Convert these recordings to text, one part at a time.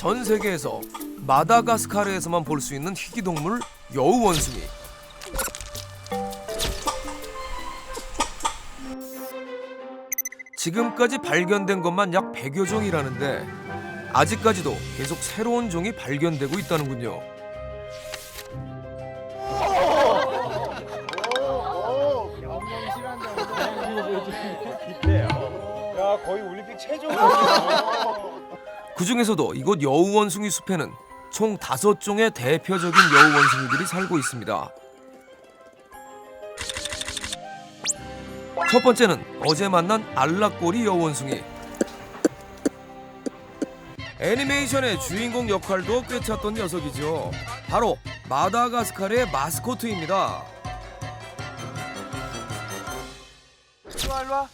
전 세계에서 마다가스카르에서만 볼 수 있는 희귀동물 여우 원숭이. 지금까지 발견된 것만 약 100여 종이라는데 아직까지도 계속 새로운 종이 발견되고 있다는군요. 야 거의 올림픽 최종. 그 중에서도 이곳 여우 원숭이 숲에는 총 다섯 종의 대표적인 여우 원숭이들이 살고 있습니다. 첫 번째는 어제 만난 알락꼬리 여우 원숭이. 애니메이션의 주인공 역할도 꿰찼던 녀석이죠. 바로 마다가스카르의 마스코트입니다. 일로 와 일로 와.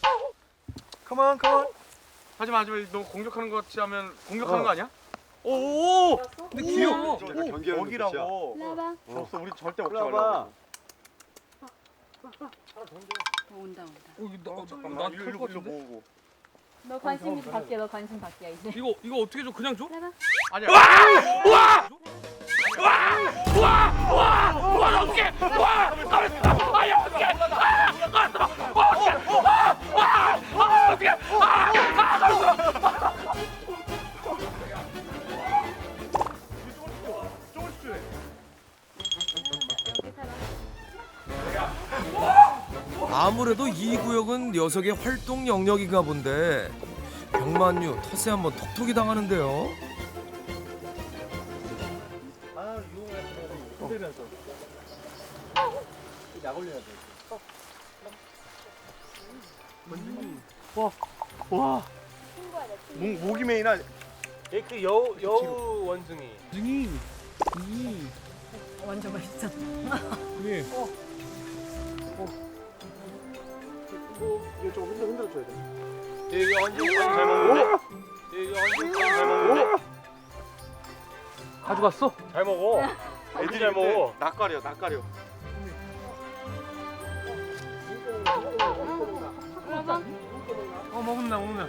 컴온 컴온. 하지마 하지마 너무 공격하는 것 같이 하면 공격하는 거 아니야? 오오 근데 귀여워 여기라고. 나봐. 없어 우리 절대 먹지 말라고 온다 온다. 어, 이거 나, 어, 것 일로 같은데? 모으고. 너 관심 밖에 너 관심 밖이야 이제. 이거 이거 어떻게 줘 그냥 줘? 나봐. 아니야 와와와와와 어떻게 와 가만있어 아야 어떻게 아 가만있어 와 아무래도 이 구역은 녀석의 활동 영역인가 본데 병만유 텃세 한번 톡톡이 당하는데요. 아 유용해. 흔들면서. 약 올려야 돼. 와. 목 목이 메이나. 그 여우 여우 원숭이. 완전 맛있어. 이거 좀 흔들 흔들어 줘야 돼. 여기 원숭이 잘 먹는데? 여기 원숭이 잘 먹는데? 가져갔어? 잘 먹어. 애들이 잘 먹어. 낯가려 낯가려. 어 먹는다 먹는다.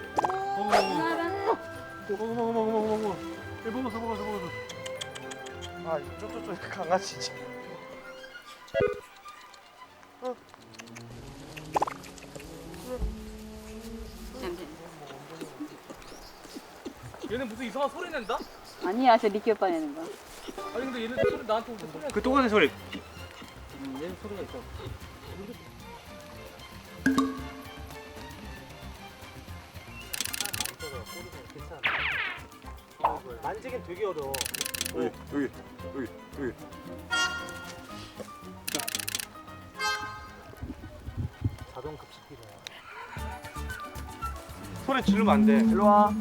먹어 먹어. 먹어 먹어 먹어 먹어 먹어. 얘 먹었어 먹었어 먹었어. 아 쪼쪼쪼 강아지 진짜. 잠 얘는 무슨 이상한 소리 낸다? 아니야 저 리키 오빠 내는 거. 아니 근데 얘네 소리 나한테 무슨 소리 그 똑같은 소리. 음, 얘는 소리가 있어 만지긴 되게 어려워. 여기 여기 여기 여기. 자동 급식기네. 소리 지르면 안 돼. 일로 와.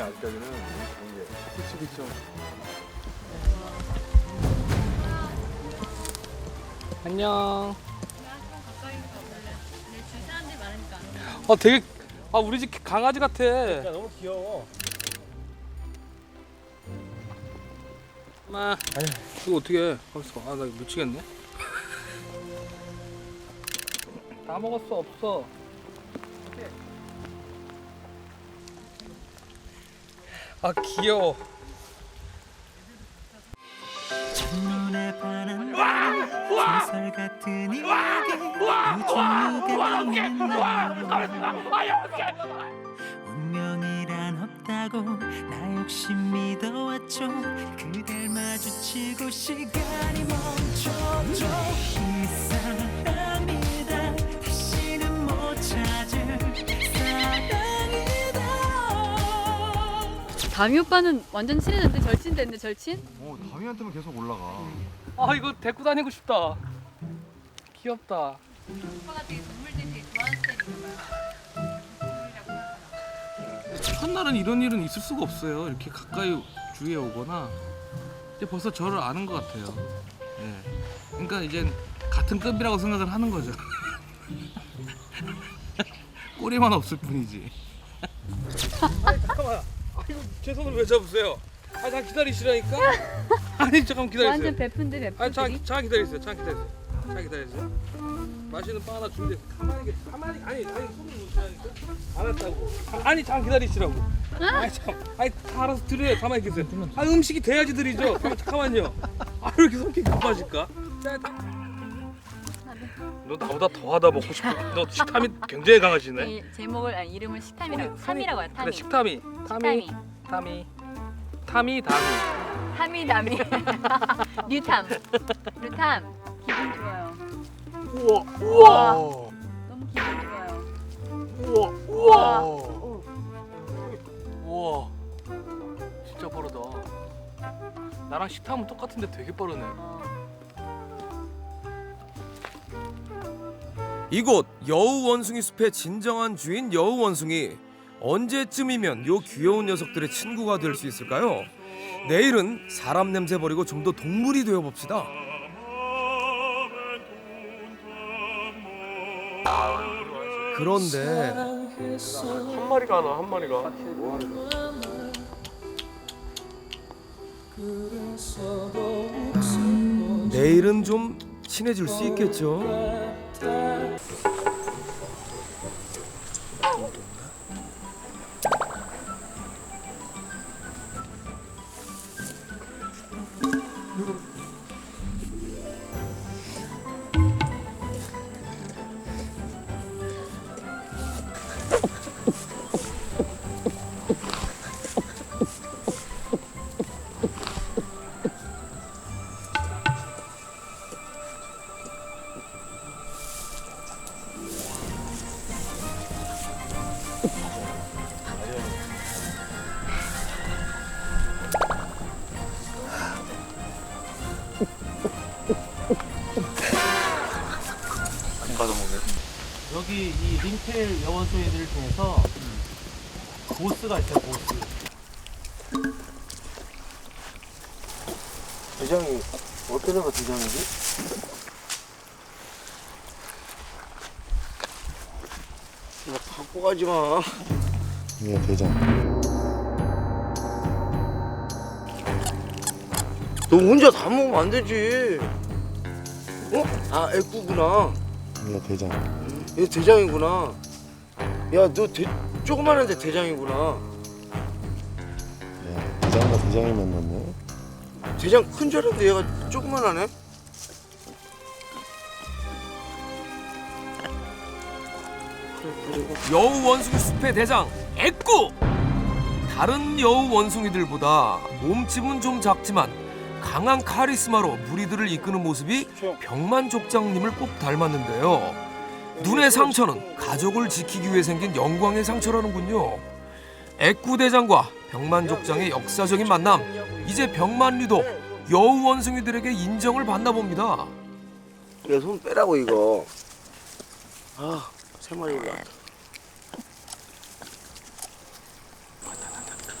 애들이 아직까지는 좋은 게 그치 그치. 안녕. 아 되게 아 우리 집 강아지 같아. 야 너무 귀여워. 마 이거 어떻게 해? 벌써 아나 미치겠네. 다 먹었어 없어 아 귀여워. 첫눈에 반한 소설 같은 이야기. 우주가 있는 운명이란 없다고 나 역시 믿어왔죠. 그댈 마주치고 시간이 멈춰줘 담이 오빠는 완전 친해졌는데 절친 됐네 절친? 어, 다미한테만 계속 올라가. 아 이거 데리고 다니고 싶다 귀엽다 오빠가 되게 동물들 되게 좋아하는 스타일인가 첫날은 이런 일은 있을 수가 없어요. 이렇게 가까이 주위에 오거나 이제 벌써 저를 아는 것 같아요. 예. 그러니까 이제 같은 급이라고 생각을 하는 거죠. 꼬리만 없을 뿐이지. 아니 잠깐만. 아이고 제 손을 왜 잡으세요? 아 잠깐 기다리시라니까. 아니 잠깐 기다리세요. 완전 베푼데 아니 잠깐 베푼들이. 잠깐 기다리세요. 잠깐 기다리세요. 자 기다려주세요. 맛있는 빵 하나 준비해. 가만히. 가만히 아니 아니 손을 놓으시라니까. 알았다고. 아, 아니 잠깐 기다리시라고. 아니 참. 아니 다 알아서 드려요. 가만히 계세요. 아 음식이 돼야지 드리죠. 잠깐만요. 아 왜 이렇게 성격이 급하실까? 자, 다- 너 나보다 더 하다 먹고 싶어. 너 식탐이 굉장히 강하시네. 이 제목을 아니 이름을 식탐이라고 탐이라고 해요. 그래 탐이. 식탐이. 탐이. 식탐이. 탐이. 탐이 담이. 탐이 담이. 뉴탐. 뉴탐. 기분 좋아요. 우와 우와. 우와 너무 기분 좋아요. 우와 우와. 우와. 진짜 빠르다. 나랑 식탐은 똑같은데 되게 빠르네. 어. 이곳 여우 원숭이 숲의 진정한 주인 여우 원숭이 언제쯤이면 요 귀여운 녀석들의 친구가 될 수 있을까요? 내일은 사람 냄새 버리고 좀 더 동물이 되어 봅시다. 그런데 한 마리가 하나 한 마리가 내일은 좀 친해질 수 있겠죠? after. 여기 이 링텔 여원소이들을 통해서 보스가 있어요 보스 대장이 어떤 애가 대장이지? 야 갖고 가지 마얘 대장. 너 혼자 다 먹으면 안 되지. 어? 아, 애꾸구나. 얘 대장. 얘 대장이구나. 야, 너 대, 조그만한데 대장이구나. 야 대장과 대장이 만났네. 대장 큰 줄 알았는데 얘가 조그만하네. 여우 원숭이 숲의 대장 애꾸 다른 여우 원숭이들보다 몸집은 좀 작지만 강한 카리스마로 무리들을 이끄는 모습이 병만 족장님을 꼭 닮았는데요 눈의 상처는 가족을 지키기 위해 생긴 영광의 상처라는군요 애꾸 대장과 병만 족장의 역사적인 만남 이제 병만리도 여우 원숭이들에게 인정을 받나 봅니다 야, 손 빼라고 이거. 아, 세 마리 올라왔다. 얼마나 얼마나 더 너를 이렇게 바라만 보면 혼자 이 바람 같은 사랑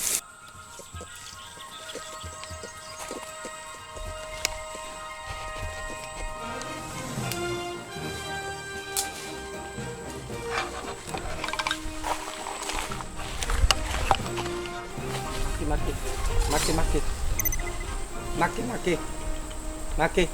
맞게 맞게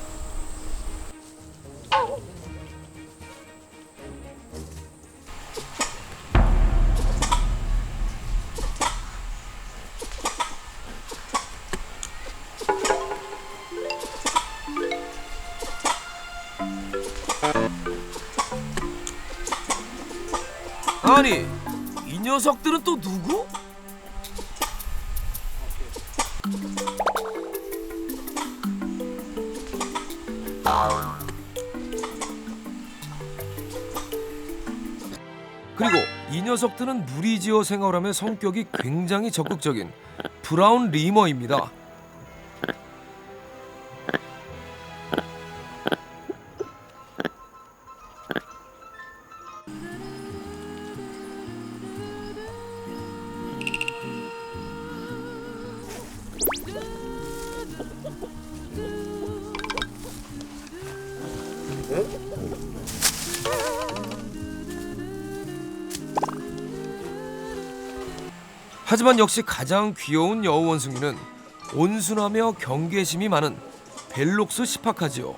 아니 이 녀석들은 또 누구? 그리고 이 녀석들은 무리지어 생활하며 성격이 굉장히 적극적인 브라운 리머입니다. 하지만 역시 가장 귀여운 여우 원숭이는 온순하며 경계심이 많은 벨록스 시파카지요.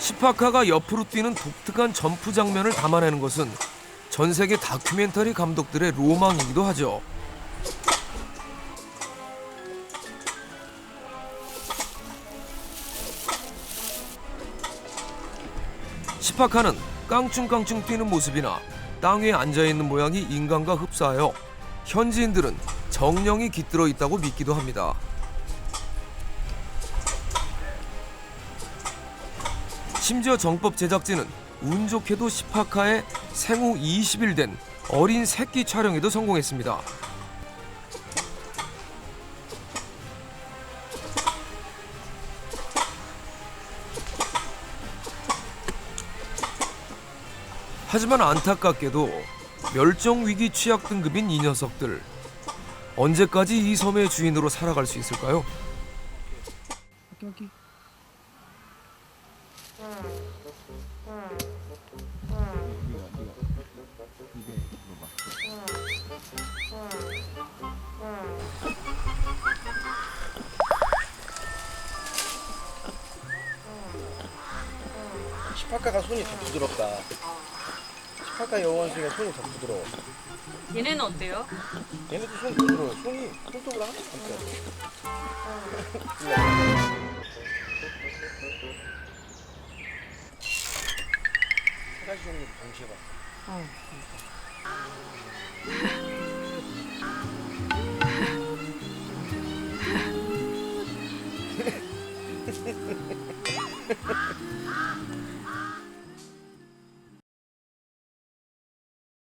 시파카가 옆으로 뛰는 독특한 점프 장면을 담아내는 것은 전 세계 다큐멘터리 감독들의 로망이기도 하죠. 시파카는 깡충깡충 뛰는 모습이나 땅 위에 앉아 있는 모양이 인간과 흡사하여 현지인들은 정령이 깃들어 있다고 믿기도 합니다. 심지어 정법 제작진은 운 좋게도 시파카의 생후 20일 된 어린 새끼 촬영에도 성공했습니다. 하지만 안타깝게도 멸종 위기 취약 등급인 이 녀석들 언제까지 이 섬의 주인으로 살아갈 수 있을까요? 시파카가 손이 더 부드럽다. 시파카 여원숭이가 손이 더 부드러워. 얘네는 어때요? 얘네도 손 부드러워. 손이 손톱으로 하나도 안 펴. 세 가지 종류 동시에 봤어.